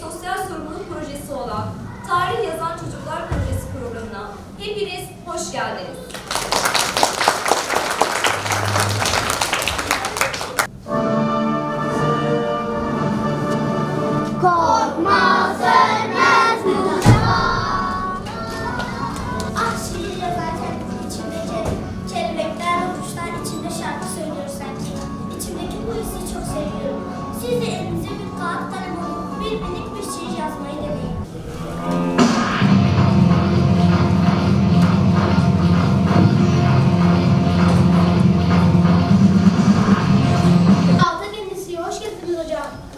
sosyal sorumluluk projesi olan Tarih Yazan Çocuklar Projesi programına hepiniz hoş geldiniz.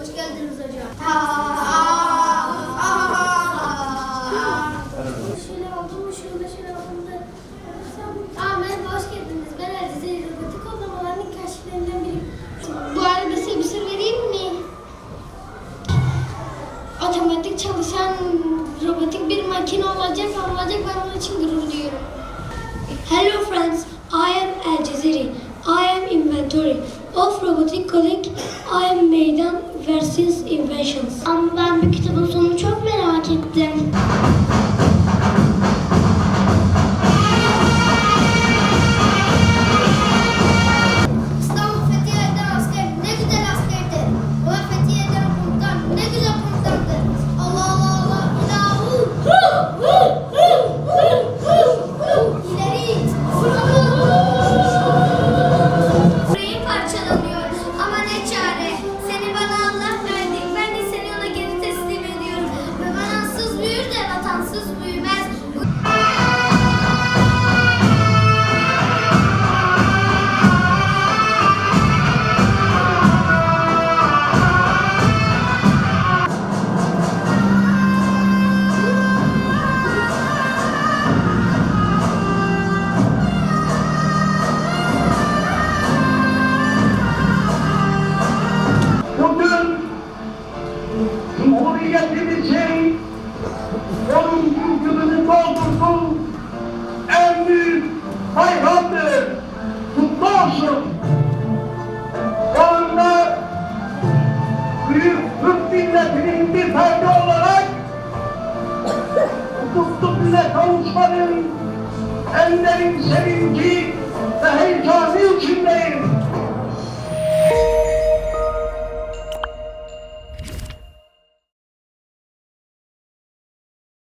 Hoş geldiniz hocam. Şöyle oldu mu, şöyle şöyle oldu mu? Aa, merhaba, hoş geldiniz. Ben Azize, robotik otlamaların ilk kaşiflerinden biriyim. Bu arada size bir sır vereyim mi? Otomatik çalışan robotik bir makine olacak, olacak. Ben onun için gurur duyuyorum. Hello friends, I am Al Jazeri. I am inventory of robotic coding. I am Meydan versus inventions. Ama ben bu kitabın sonunu Avrupa'nın en derin sevinci